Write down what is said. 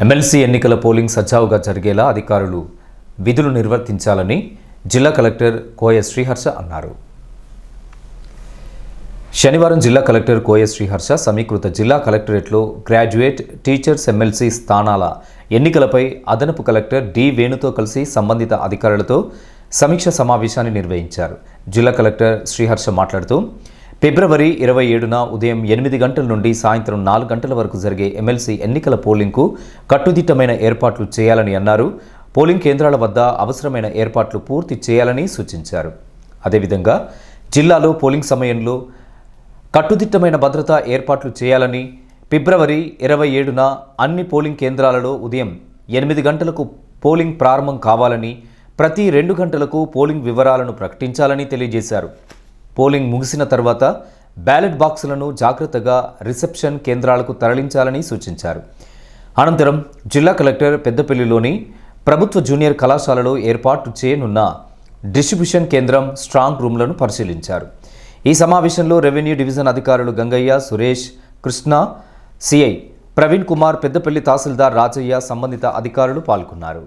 MLC ఎన్నికల polling సజావుగా జరిగేలా అధికారులు విధులు నిర్వర్తించాలని జిల్లా కలెక్టర్ కోయ శ్రీహర్ష అన్నారు. శనివారం జిల్లా కలెక్టర్ కోయ శ్రీహర్ష సమీకృత జిల్లా కలెక్టరేట్లో గ్రాడ్యుయేట్ టీచర్స్ ఎమ్మెల్సీ స్థానాల ఎన్నికలపై అదనపు కలెక్టర్ డి వేణుతో కలిసి సంబంధిత అధికారులతో సమీక్ష సమావేశాన్ని నిర్వహించారు. జిల్లా కలెక్టర్ శ్రీహర్ష మాట్లాడుతూ ఫిబ్రవరి ఇరవై ఏడున ఉదయం ఎనిమిది గంటల నుండి సాయంత్రం నాలుగు గంటల వరకు జరిగే ఎమ్మెల్సీ ఎన్నికల పోలింగ్కు కట్టుదిట్టమైన ఏర్పాట్లు చేయాలని అన్నారు. పోలింగ్ కేంద్రాల వద్ద అవసరమైన ఏర్పాట్లు పూర్తి చేయాలని సూచించారు. అదేవిధంగా జిల్లాలో పోలింగ్ సమయంలో కట్టుదిట్టమైన భద్రతా ఏర్పాట్లు చేయాలని ఫిబ్రవరి ఇరవై ఏడున అన్ని పోలింగ్ కేంద్రాలలో ఉదయం ఎనిమిది గంటలకు పోలింగ్ ప్రారంభం కావాలని ప్రతి రెండు గంటలకు పోలింగ్ వివరాలను ప్రకటించాలని తెలియజేశారు. పోలింగ్ ముగిసిన తర్వాత బ్యాలెట్ బాక్సులను జాగ్రత్తగా రిసెప్షన్ కేంద్రాలకు తరలించాలని సూచించారు. అనంతరం జిల్లా కలెక్టర్ పెద్దపల్లిలోని ప్రభుత్వ జూనియర్ కళాశాలలో ఏర్పాటు చేయనున్న డిస్ట్రిబ్యూషన్ కేంద్రం స్ట్రాంగ్ రూమ్లను పరిశీలించారు. ఈ సమావేశంలో రెవెన్యూ డివిజన్ అధికారులు గంగయ్య సురేష్ కృష్ణ సిఐ ప్రవీణ్ కుమార్ పెద్దపల్లి తహసీల్దార్ రాజయ్య సంబంధిత అధికారులు పాల్గొన్నారు.